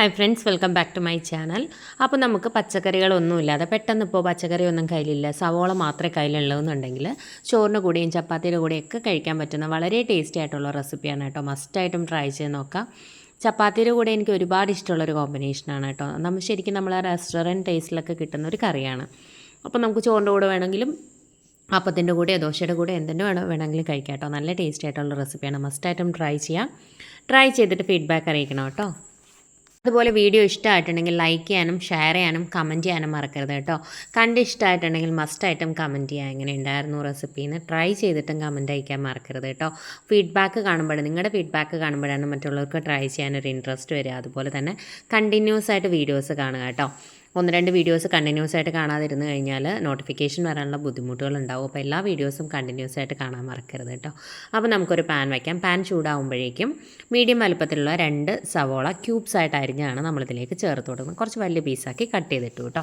Hi friends welcome back to my channel അപ്പോൾ നമുക്ക് പച്ചക്കറികളൊന്നുമില്ലാതെ പെട്ടെന്ന് ഇപ്പോൾ പച്ചക്കറി ഒന്നും കയ്യിലില്ല. സവോള മാത്രമേ കയ്യിലുള്ളതെന്നുണ്ടെങ്കിൽ ചോറിന്റെ കൂടെയും ചപ്പാത്തിയുടെ കൂടെയും ഒക്കെ കഴിക്കാൻ പറ്റുന്ന വളരെ ടേസ്റ്റി ആയിട്ടുള്ള റെസിപ്പിയാണ് കേട്ടോ. മസ്റ്റായിട്ടും ട്രൈ ചെയ്ത് നോക്കാം. ചപ്പാത്തിയുടെ കൂടെ എനിക്ക് ഒരുപാട് ഇഷ്ടമുള്ളൊരു കോമ്പിനേഷനാണ് കേട്ടോ. നമ്മൾ ശരിക്കും നമ്മൾ റെസ്റ്റോറന്റ് ടേസ്റ്റിലൊക്കെ കിട്ടുന്ന ഒരു കറിയാണ്. അപ്പോൾ നമുക്ക് ചോറിന്റെ കൂടെ വേണമെങ്കിലും അപ്പത്തിന്റെ കൂടെ ദോശയുടെ കൂടെ എന്തിന്റെ വേണം വേണമെങ്കിലും കഴിക്കാം കേട്ടോ. നല്ല ടേസ്റ്റി ആയിട്ടുള്ള റെസിപ്പിയാണ് മസ്റ്റായിട്ടും ട്രൈ ചെയ്യാം. ട്രൈ ചെയ്തിട്ട് ഫീഡ്ബാക്ക് അറിയിക്കണം കേട്ടോ. അതുപോലെ വീഡിയോ ഇഷ്ടമായിട്ടുണ്ടെങ്കിൽ ലൈക്ക് ചെയ്യാനും ഷെയർ ചെയ്യാനും കമന്റ് ചെയ്യാനും മറക്കരുത് കേട്ടോ. കണ്ട് ഇഷ്ടമായിട്ടുണ്ടെങ്കിൽ മസ്റ്റായിട്ടും കമന്റ് ചെയ്യാം. എങ്ങനെ ഉണ്ടായിരുന്നു റെസിപ്പി എന്ന് ട്രൈ ചെയ്തിട്ടും കമന്റ് അയക്കാൻ മറക്കരുത് കേട്ടോ. ഫീഡ്ബാക്ക് കാണുമ്പോൾ നിങ്ങളുടെ ഫീഡ്ബാക്ക് കാണുമ്പോഴാണ് മറ്റുള്ളവർക്ക് ട്രൈ ചെയ്യാനൊരു ഇൻട്രസ്റ്റ് വരിക. അതുപോലെ തന്നെ കണ്ടിന്യൂസ് ആയിട്ട് വീഡിയോസ് കാണുക കേട്ടോ. ഒന്ന് രണ്ട് വീഡിയോസ് കണ്ടിന്യൂസ് ആയിട്ട് കാണാതിരുന്ന് കഴിഞ്ഞാൽ നോട്ടിഫിക്കേഷൻ വരാനുള്ള ബുദ്ധിമുട്ടുകൾ ഉണ്ടാവും അപ്പോൾ എല്ലാ വീഡിയോസും കണ്ടിന്യൂസ് ആയിട്ട് കാണാൻ മറക്കരുത് കേട്ടോ. അപ്പോൾ നമുക്കൊരു പാൻ വയ്ക്കാം. പാൻ ചൂടാവുമ്പോഴേക്കും മീഡിയം വലുപ്പത്തിലുള്ള രണ്ട് സവോള ക്യൂബ്സ് ആയിട്ട് അരിഞ്ഞാണ് നമ്മളിതിലേക്ക് ചേർത്ത് കൊടുക്കുന്നത്. കുറച്ച് വലിയ പീസാക്കി കട്ട് ചെയ്തിട്ടു കേട്ടോ.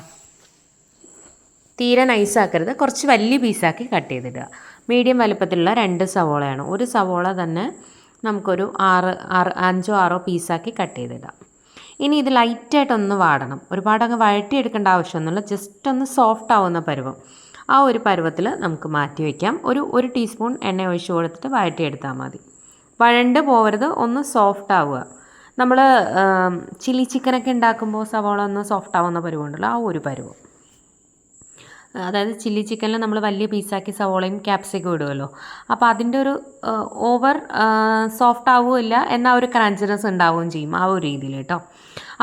തീരെ നൈസാക്കരുത് കുറച്ച് വലിയ പീസാക്കി കട്ട് ചെയ്തിടുക. മീഡിയം വലുപ്പത്തിലുള്ള രണ്ട് സവോളയാണ്. ഒരു സവോള തന്നെ നമുക്കൊരു ആറ് ആറ് അഞ്ചോ ആറോ പീസാക്കി കട്ട് ചെയ്തിടാം. ഇനി ഇത് ലൈറ്റായിട്ടൊന്ന് വാടണം. ഒരുപാട് അങ്ങ് വഴറ്റിയെടുക്കേണ്ട ആവശ്യമൊന്നുമില്ല. ജസ്റ്റ് ഒന്ന് സോഫ്റ്റ് ആവുന്ന പരുവം. ആ ഒരു പരുവത്തിൽ നമുക്ക് മാറ്റി വയ്ക്കാം. ഒരു ഒരു ടീസ്പൂൺ എണ്ണ ഒഴിച്ച് കൊടുത്തിട്ട് വഴറ്റിയെടുത്താൽ മതി. വഴണ്ട് പോവരുത്. ഒന്ന് സോഫ്റ്റ് ആവുക. നമ്മൾ ചില്ലി ചിക്കനൊക്കെ ഉണ്ടാക്കുമ്പോൾ സവാള ഒന്ന് സോഫ്റ്റ് ആവുന്ന പരുവുണ്ടല്ലോ ആ ഒരു പരുവം. അതായത് ചില്ലി ചിക്കനിൽ നമ്മൾ വലിയ പീസാക്കി സവോളയും ക്യാപ്സിക്കും ഇടുമല്ലോ അപ്പോൾ അതിന്റെ ഒരു ഓവർ സോഫ്റ്റ് ആവുകയില്ല. എന്നാൽ ഒരു ക്രഞ്ചിനെസ് ഉണ്ടാവുകയും ചെയ്യും ആ ഒരു രീതിയിൽ കേട്ടോ.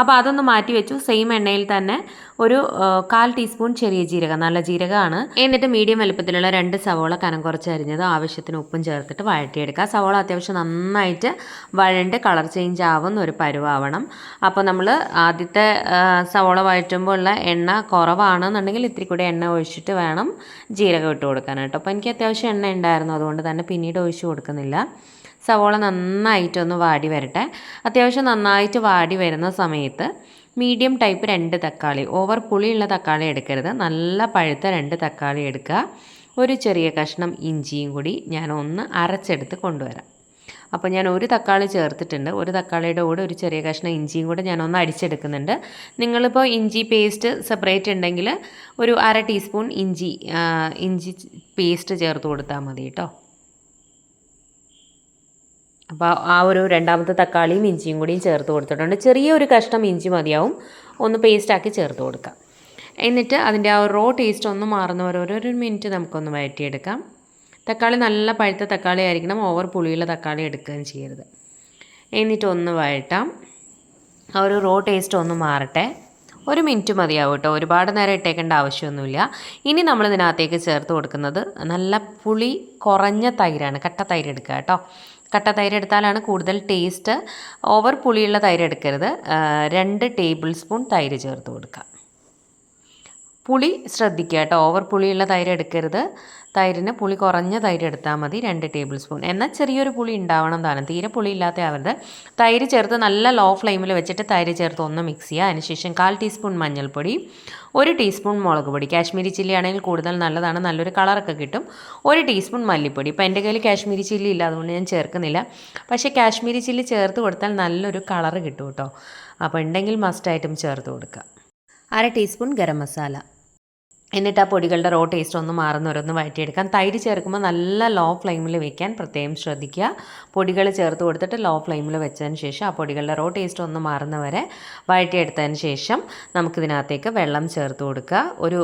അപ്പോൾ അതൊന്ന് മാറ്റി വെച്ചു. സെയിം എണ്ണയിൽ തന്നെ ഒരു കാൽ ടീസ്പൂൺ ചെറിയ ജീരകം. നല്ല ജീരകമാണ്. എന്നിട്ട് മീഡിയം വലുപ്പത്തിലുള്ള രണ്ട് സവോള കനം കുറച്ച് അരിഞ്ഞത് ആവശ്യത്തിന് ഉപ്പും ചേർത്തിട്ട് വഴറ്റിയെടുക്കുക. സവോള അത്യാവശ്യം നന്നായിട്ട് വഴണ്ട് കളർ ചേഞ്ച് ആവുന്ന ഒരു പരുവാവണം. അപ്പോൾ നമ്മൾ ആദ്യത്തെ സവോള വഴറ്റുമ്പോൾ ഉള്ള എണ്ണ കുറവാണെന്നുണ്ടെങ്കിൽ ഇത്തിരി കൂടി എണ്ണ ഒഴിച്ചിട്ട് വേണം ജീരകം ഇട്ട് കൊടുക്കാനായിട്ട് അപ്പോൾ എനിക്ക് അത്യാവശ്യം എണ്ണ ഉണ്ടായിരുന്നു. അതുകൊണ്ട് തന്നെ പിന്നീട് ഒഴിച്ച് കൊടുക്കുന്നില്ല. സവോള നന്നായിട്ടൊന്ന് വാടി വരട്ടെ. അത്യാവശ്യം നന്നായിട്ട് വാടി വരുന്ന സമയത്ത് മീഡിയം ടൈപ്പ് രണ്ട് തക്കാളി ഓവർ പുളിയുള്ള തക്കാളി എടുക്കരുത്. നല്ല പഴുത്ത രണ്ട് തക്കാളി എടുക്കുക. ഒരു ചെറിയ കഷ്ണം ഇഞ്ചിയും കൂടി ഞാൻ ഒന്ന് അരച്ചെടുത്ത് കൊണ്ടുവരാം. അപ്പോൾ ഞാൻ ഒരു തക്കാളി ചേർത്തിട്ടുണ്ട്. ഒരു തക്കാളിയുടെ കൂടെ ഒരു ചെറിയ കഷ്ണം ഇഞ്ചിയും കൂടെ ഞാൻ ഒന്ന് അടിച്ചെടുക്കുന്നുണ്ട്. നിങ്ങളിപ്പോൾ ഇഞ്ചി പേസ്റ്റ് സെപ്പറേറ്റ് ഉണ്ടെങ്കിൽ ഒരു അര ടീസ്പൂൺ ഇഞ്ചി ഇഞ്ചി പേസ്റ്റ് ചേർത്ത് കൊടുത്താൽ മതി കേട്ടോ. അപ്പോൾ ആ ഒരു രണ്ടാമത്തെ തക്കാളിയും ഇഞ്ചിയും കൂടിയും ചേർത്ത് കൊടുത്തിട്ടുണ്ട്. ചെറിയൊരു കഷ്ണം ഇഞ്ചി മതിയാവും. ഒന്ന് പേസ്റ്റാക്കി ചേർത്ത് കൊടുക്കാം. എന്നിട്ട് അതിന്റെ ആ റോ ടേസ്റ്റ് ഒന്ന് മാറുന്ന പോലെ ഒരു മിനിറ്റ് നമുക്കൊന്ന് വഴറ്റിയെടുക്കാം. തക്കാളി നല്ല പഴുത്ത തക്കാളി ആയിരിക്കണം. ഓവർ പുളിയുള്ള തക്കാളി എടുക്കുകയും ചെയ്യരുത്. എന്നിട്ട് ഒന്ന് വഴറ്റാം. ആ ഒരു റോ ടേസ്റ്റ് ഒന്ന് മാറട്ടെ. ഒരു മിനിറ്റ് മതിയാവും കേട്ടോ ഒരുപാട് നേരം ഇട്ടേക്കേണ്ട ആവശ്യമൊന്നുമില്ല. ഇനി നമ്മൾ ഇതിനകത്തേക്ക് ചേർത്ത് കൊടുക്കുന്നത് നല്ല പുളി കുറഞ്ഞ തൈരാണ്. കട്ട തൈര് എടുക്കുക കേട്ടോ കട്ട തൈര് എടുത്താലാണ് കൂടുതൽ ടേസ്റ്റ് ഓവർ പുളിയുള്ള തൈര് എടുക്കരുത്. രണ്ട് ടേബിൾ സ്പൂൺ തൈര് ചേർത്ത് കൊടുക്കുക. പുളി ശ്രദ്ധിക്കുക കേട്ടോ. ഓവർ പുളിയുള്ള തൈര് എടുക്കരുത്. തൈരിന് പുളി കുറഞ്ഞ തൈര് എടുത്താൽ മതി. രണ്ട് ടേബിൾ സ്പൂൺ എന്നാൽ ചെറിയൊരു പുളി ഉണ്ടാവണം താനും തീരെ പുളി ഇല്ലാത്ത ആവരുത്. തൈര് ചേർത്ത് നല്ല ലോ ഫ്ലെയിമിൽ വെച്ചിട്ട് തൈര് ചേർത്ത് ഒന്ന് മിക്സ് ചെയ്യുക. അതിനുശേഷം കാൽ ടീസ്പൂൺ മഞ്ഞൾപ്പൊടി ഒരു ടീസ്പൂൺ മുളക് പൊടി. കാശ്മീരി ചില്ലി ആണെങ്കിൽ കൂടുതൽ നല്ലതാണ്. നല്ലൊരു കളറൊക്കെ കിട്ടും. ഒരു ടീസ്പൂൺ മല്ലിപ്പൊടി. ഇപ്പോൾ എന്റെ കയ്യിൽ കാശ്മീരി ചില്ലി ഇല്ല അതുകൊണ്ട് ഞാൻ ചേർക്കുന്നില്ല. പക്ഷേ കാശ്മീരി ചില്ലി ചേർത്ത് കൊടുത്താൽ നല്ലൊരു കളറ് കിട്ടും കേട്ടോ. അപ്പോൾ ഉണ്ടെങ്കിൽ മസ്റ്റായിട്ടും ചേർത്ത് കൊടുക്കുക. അര ടീസ്പൂൺ ഗരം മസാല. എന്നിട്ട് ആ പൊടികളുടെ റോ ടേസ്റ്റ് ഒന്ന് മാറുന്നവരൊന്ന് വഴറ്റിയെടുക്കാം. തൈര് ചേർക്കുമ്പോൾ നല്ല ലോ ഫ്ലെയിമിൽ വെക്കാൻ പ്രത്യേകം ശ്രദ്ധിക്കുക. പൊടികൾ ചേർത്ത് കൊടുത്തിട്ട് ലോ ഫ്ലെയിമിൽ വെച്ചതിന് ശേഷം ആ പൊടികളുടെ റോ ടേസ്റ്റ് ഒന്ന് മാറുന്നവരെ വഴറ്റിയെടുത്തതിന് ശേഷം നമുക്കിതിനകത്തേക്ക് വെള്ളം ചേർത്ത് കൊടുക്കുക. ഒരു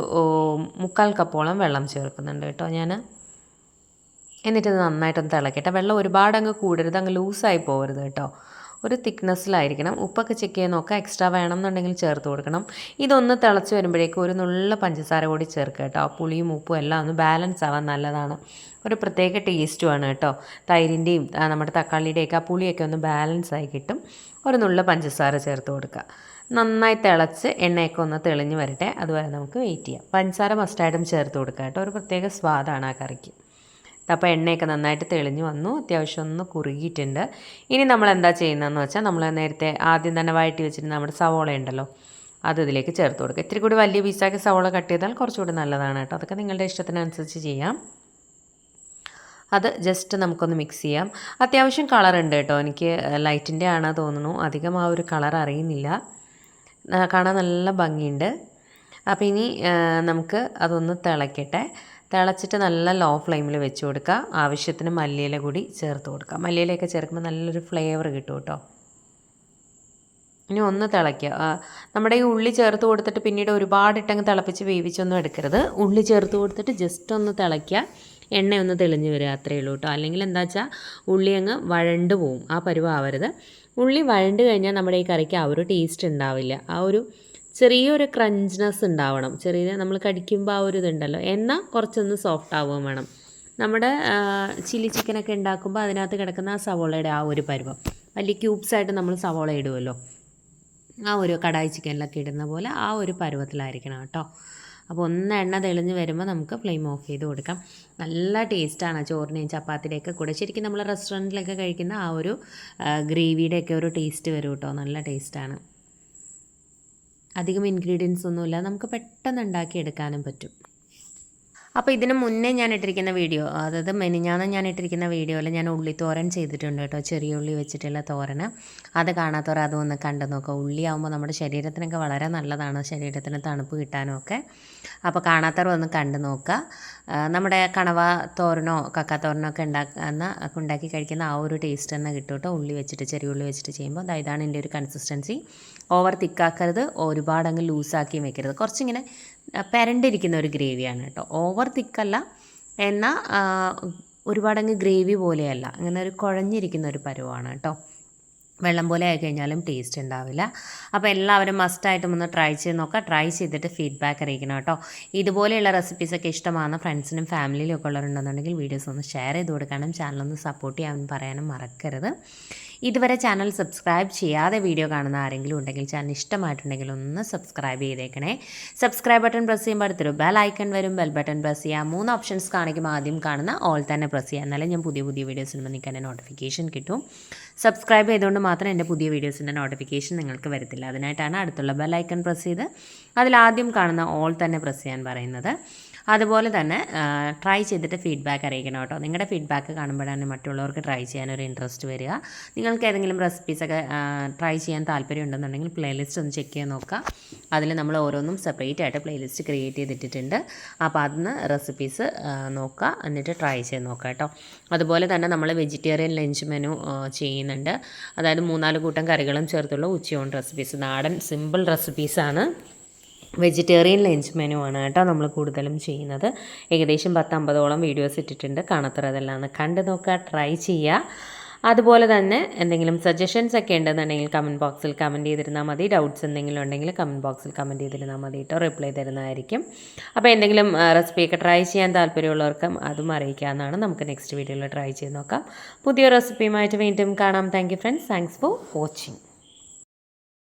മുക്കാൽ കപ്പോളം വെള്ളം ചേർക്കുന്നുണ്ട് കേട്ടോ ഞാൻ എന്നിട്ട് നന്നായിട്ടൊന്ന് തിളക്കട്ടെ. വെള്ളം ഒരുപാട് അങ്ങ് കൂടരുത് അങ്ങ് ലൂസായി പോകരുത് കേട്ടോ. ഒരു തിക്നെസ്സിലായിരിക്കണം. ഉപ്പൊക്കെ ചെക്ക് ചെയ്ത് നോക്കുക. എക്സ്ട്രാ വേണം എന്നുണ്ടെങ്കിൽ ചേർത്ത് കൊടുക്കണം. ഇതൊന്ന് തിളച്ച് വരുമ്പോഴേക്കും ഒരു നുള്ള പഞ്ചസാര കൂടി ചേർക്കുക കേട്ടോ. പുളിയും ഉപ്പും എല്ലാം ഒന്ന് ബാലൻസ് ആവാൻ നല്ലതാണ്. ഒരു പ്രത്യേക ടേസ്റ്റുമാണ് കേട്ടോ. തൈരിന്റെയും നമ്മുടെ തക്കാളിയുടെയൊക്കെ ആ പുളിയൊക്കെ ഒന്ന് ബാലൻസ് ആയി കിട്ടും. ഒരു നുള്ള പഞ്ചസാര ചേർത്ത് കൊടുക്കുക. നന്നായി തിളച്ച് എണ്ണയൊക്കെ ഒന്ന് തെളിഞ്ഞ് വരട്ടെ. അതുവരെ നമുക്ക് വെയിറ്റ് ചെയ്യാം. പഞ്ചസാര മസ്റ്റായിട്ടും ചേർത്ത് കൊടുക്കുക കേട്ടോ. ഒരു പ്രത്യേക സ്വാദാണ് ആ കറിക്ക്. അപ്പോൾ എണ്ണയൊക്കെ നന്നായിട്ട് തെളിഞ്ഞു വന്നു. അത്യാവശ്യം ഒന്ന് കുറുകിയിട്ടുണ്ട്. ഇനി നമ്മൾ എന്താ ചെയ്യുന്നതെന്ന് വെച്ചാൽ നമ്മൾ നേരത്തെ ആദ്യം തന്നെ വഴറ്റി വെച്ചിട്ട് നമ്മുടെ സവോള ഉണ്ടല്ലോ അത് ഇതിലേക്ക് ചേർത്ത് കൊടുക്കുക. ഇത്തിരി കൂടി വലിയ പീസാക്കി സവോള കട്ട് ചെയ്താൽ കുറച്ചുകൂടി നല്ലതാണ് കേട്ടോ. അതൊക്കെ നിങ്ങളുടെ ഇഷ്ടത്തിനനുസരിച്ച് ചെയ്യാം. അത് ജസ്റ്റ് നമുക്കൊന്ന് മിക്സ് ചെയ്യാം. അത്യാവശ്യം കളറുണ്ട് കേട്ടോ. എനിക്ക് ലൈറ്റിന്റെ ആണ് തോന്നുന്നു. അധികം ആ ഒരു കളർ അറിയുന്നില്ല. കാണാൻ നല്ല ഭംഗിയുണ്ട്. അപ്പോൾ ഇനി നമുക്ക് അതൊന്ന് തിളയ്ക്കട്ടെ തിളച്ചിട്ട് നല്ല ലോ ഫ്ലെയിമിൽ വെച്ച് കൊടുക്കുക. ആവശ്യത്തിന് മല്ലിയില കൂടി ചേർത്ത് കൊടുക്കുക. മല്ലിയിലയൊക്കെ ചേർക്കുമ്പോൾ നല്ലൊരു ഫ്ലേവർ കിട്ടും കേട്ടോ. ഇനി ഒന്ന് തിളയ്ക്കുക. നമ്മുടെ ഈ ഉള്ളി ചേർത്ത് കൊടുത്തിട്ട് പിന്നീട് ഒരുപാട് ഇട്ടങ്ങ് തിളപ്പിച്ച് വേവിച്ചൊന്നും എടുക്കരുത്. ഉള്ളി ചേർത്ത് കൊടുത്തിട്ട് ജസ്റ്റ് ഒന്ന് തിളയ്ക്കുക. എണ്ണ ഒന്ന് തെളിഞ്ഞ് വരിക അത്രയേ ഉള്ളൂ കേട്ടോ. അല്ലെങ്കിൽ എന്താ വെച്ചാൽ ഉള്ളി അങ്ങ് വഴണ്ട് പോവും. ആ പരുവാവരുത്. ഉള്ളി വഴണ്ട് കഴിഞ്ഞാൽ നമ്മുടെ ഈ കറിക്ക് ആ ഒരു ടേസ്റ്റ് ഉണ്ടാവില്ല. ആ ഒരു ചെറിയൊരു ക്രഞ്ച്നെസ് ഉണ്ടാവണം. ചെറിയ നമ്മൾ കടിക്കുമ്പോൾ ആ ഒരു ഇതുണ്ടല്ലോ. എണ്ണ കുറച്ചൊന്ന് സോഫ്റ്റ് ആവുകയും വേണം. നമ്മുടെ ചില്ലി ചിക്കനൊക്കെ ഉണ്ടാക്കുമ്പോൾ അതിനകത്ത് കിടക്കുന്ന ആ സവോളയുടെ ആ ഒരു പരുവം. വലിയ ക്യൂബ്സായിട്ട് നമ്മൾ സവോള ഇടുമല്ലോ ആ ഒരു കടായി ചിക്കനിലൊക്കെ ഇടുന്ന പോലെ ആ ഒരു പരുവത്തിലായിരിക്കണം കേട്ടോ. അപ്പോൾ ഒന്ന് എണ്ണ തെളിഞ്ഞ് വരുമ്പോൾ നമുക്ക് ഫ്ലെയിം ഓഫ് ചെയ്ത് കൊടുക്കാം. നല്ല ടേസ്റ്റാണ് ചോറിനെയും ചപ്പാത്തിയുടെയൊക്കെ കൂടെ. ശരിക്കും നമ്മൾ റെസ്റ്റോറന്റിലൊക്കെ കഴിക്കുന്ന ആ ഒരു ഗ്രേവിയുടെയൊക്കെ ഒരു ടേസ്റ്റ് വരും കേട്ടോ. നല്ല ടേസ്റ്റാണ് അധികം ഇൻഗ്രീഡിയൻസ് ഒന്നുമില്ല. നമുക്ക് പെട്ടെന്ന് ഉണ്ടാക്കിയെടുക്കാനും പറ്റും. അപ്പോൾ ഇതിന് മുന്നേ ഞാൻ ഇട്ടിരിക്കുന്ന വീഡിയോ അതായത് മെനിഞ്ഞാന്ന് ഞാൻ ഇട്ടിരിക്കുന്ന വീഡിയോയിൽ ഞാൻ ഉള്ളി തോരൻ ചെയ്തിട്ടുണ്ട് കേട്ടോ ചെറിയ ഉള്ളി വെച്ചിട്ടുള്ള തോരന്. അത് കാണാത്തവർ അതൊന്ന് കണ്ടു നോക്കുക ഉള്ളി ആകുമ്പോൾ നമ്മുടെ ശരീരത്തിനൊക്കെ വളരെ നല്ലതാണ് ശരീരത്തിന് തണുപ്പ് കിട്ടാനും ഒക്കെ. അപ്പോൾ കാണാത്തവർ ഒന്ന് കണ്ടു നോക്കുക. നമ്മുടെ കണവ തോരനോ കക്കാത്തോരനോ ഒക്കെ ഉണ്ടാക്കുന്ന ഉണ്ടാക്കി കഴിക്കുന്ന ആ ഒരു ടേസ്റ്റ് തന്നെ കിട്ടും കേട്ടോ. ഉള്ളി വെച്ചിട്ട് ചെറിയ ഉള്ളി വെച്ചിട്ട് ചെയ്യുമ്പോൾ. ദാ ഇതാണ് എന്റെ ഒരു കൺസിസ്റ്റൻസി ഓവർ തിക്കാക്കരുത് ഒരുപാട് അങ്ങ് ലൂസാക്കിയും വെക്കരുത്. കുറച്ചിങ്ങനെ പെരണ്ടിരിക്കുന്ന ഒരു ഗ്രേവിയാണ് കേട്ടോ. ഓവർ തിക്കല്ല. എന്നാൽ ഒരുപാടങ്ങ് ഗ്രേവി പോലെയല്ല. അങ്ങനെ ഒരു കുഴഞ്ഞിരിക്കുന്ന ഒരു പരുവാണ് കേട്ടോ. വെള്ളം പോലെ ആയി കഴിഞ്ഞാലും ടേസ്റ്റ് ഉണ്ടാവില്ല. അപ്പോൾ എല്ലാവരും മസ്റ്റായിട്ടും ഒന്ന് ട്രൈ ചെയ്ത് നോക്കുക. ട്രൈ ചെയ്തിട്ട് ഫീഡ്ബാക്ക് അറിയിക്കണം കേട്ടോ. ഇതുപോലെയുള്ള റെസിപ്പീസൊക്കെ ഇഷ്ടമാണ് ഫ്രണ്ട്സിനും ഫാമിലിയിലും ഒക്കെ ഉള്ളവരുണ്ടെന്നുണ്ടെങ്കിൽ വീഡിയോസ് ഒന്ന് ഷെയർ ചെയ്ത് കൊടുക്കാനും ചാനലൊന്ന് സപ്പോർട്ട് ചെയ്യാൻ പറയാനും മറക്കരുത്. ഇതുവരെ ചാനൽ സബ്സ്ക്രൈബ് ചെയ്യാതെ വീഡിയോ കാണുന്ന ആരെങ്കിലും ഉണ്ടെങ്കിൽ ചാനൽ ഇഷ്ടമായിട്ടുണ്ടെങ്കിൽ ഒന്ന് സബ്സ്ക്രൈബ് ചെയ്തേക്കണേ. സബ്സ്ക്രൈബ് ബട്ടൺ പ്രസ് ചെയ്യുമ്പോൾ അടുത്തൊരു ബെൽ ഐക്കൺ വരും. ബെൽ ബട്ടൺ പ്രസ് ചെയ്യാം. മൂന്ന് ഓപ്ഷൻസ് കാണിക്കുമ്പോൾ ആദ്യം കാണുന്ന ഓൾ തന്നെ പ്രസ് ചെയ്യാം. എന്നാലേ ഞാൻ പുതിയ പുതിയ വീഡിയോസ് ഇടുമ്പോൾ നിങ്ങൾക്ക് എന്റെ നോട്ടിഫിക്കേഷൻ കിട്ടും. സബ്സ്ക്രൈബ് ചെയ്തുകൊണ്ട് മാത്രം എന്റെ പുതിയ വീഡിയോസിന്റെ നോട്ടിഫിക്കേഷൻ നിങ്ങൾക്ക് വരത്തില്ല. അതിനായിട്ടാണ് അടുത്തുള്ള ബെൽ ഐക്കൺ പ്രസ് ചെയ്ത് അതിൽ ആദ്യം കാണുന്ന ഓൾ തന്നെ പ്രസ് ചെയ്യാൻ പറയുന്നത്. അതുപോലെ തന്നെ ട്രൈ ചെയ്തിട്ട് ഫീഡ്ബാക്ക് അറിയിക്കണം കേട്ടോ. നിങ്ങളുടെ ഫീഡ്ബാക്ക് കാണുമ്പോഴാണ് മറ്റുള്ളവർക്ക് ട്രൈ ചെയ്യാനൊരു ഇൻട്രസ്റ്റ് വരിക. നിങ്ങൾക്ക് ഏതെങ്കിലും റെസിപ്പീസൊക്കെ ട്രൈ ചെയ്യാൻ താല്പര്യം ഉണ്ടെന്നുണ്ടെങ്കിൽ പ്ലേലിസ്റ്റ് ഒന്ന് ചെക്ക് ചെയ്ത് നോക്കുക. അതിൽ നമ്മൾ ഓരോന്നും സെപ്പറേറ്റ് ആയിട്ട് പ്ലേലിസ്റ്റ് ക്രിയേറ്റ് ചെയ്തിട്ടിട്ടുണ്ട്. അപ്പോൾ അതിന് റെസിപ്പീസ് നോക്കുക. എന്നിട്ട് ട്രൈ ചെയ്ത് നോക്കുക കേട്ടോ. അതുപോലെ തന്നെ നമ്മൾ വെജിറ്റേറിയൻ ലഞ്ച് മെനു ചെയ്യുന്നുണ്ട്. അതായത് മൂന്നാൽ കൂട്ടം കറികളും ചേർത്തുള്ള ഉച്ചയൂൺ റെസിപ്പീസ് നാടൻ സിമ്പിൾ റെസിപ്പീസാണ് വെജിറ്റേറിയൻ ലഞ്ച് മെനു ആണ് കേട്ടോ നമ്മൾ കൂടുതലും ചെയ്യുന്നത്. ഏകദേശം പത്തമ്പതോളം വീഡിയോസ് ഇട്ടിട്ടുണ്ട്. കാണാത്തറ അതെല്ലാം ഒന്ന് കണ്ടു നോക്കുക ട്രൈ ചെയ്യുക. അതുപോലെ തന്നെ എന്തെങ്കിലും സജഷൻസ് ഒക്കെ ഉണ്ടെന്നുണ്ടെങ്കിൽ കമന്റ് ബോക്സിൽ കമന്റ് ചെയ്തിരുന്നാൽ മതി. ഡൗട്ട്സ് എന്തെങ്കിലും ഉണ്ടെങ്കിൽ കമന്റ് ബോക്സിൽ കമന്റ് ചെയ്തിരുന്നാൽ മതി കേട്ടോ. റിപ്ലൈ തരുന്നതായിരിക്കും. അപ്പോൾ എന്തെങ്കിലും റെസിപ്പിയൊക്കെ ട്രൈ ചെയ്യാൻ താല്പര്യമുള്ളവർക്കും അതും അറിയിക്കാമെന്നാണ് നമുക്ക് നെക്സ്റ്റ് വീഡിയോയിൽ ട്രൈ ചെയ്ത് നോക്കാം. പുതിയ റെസിപ്പിയുമായിട്ട് വീണ്ടും കാണാം. Thank friends thanks for watching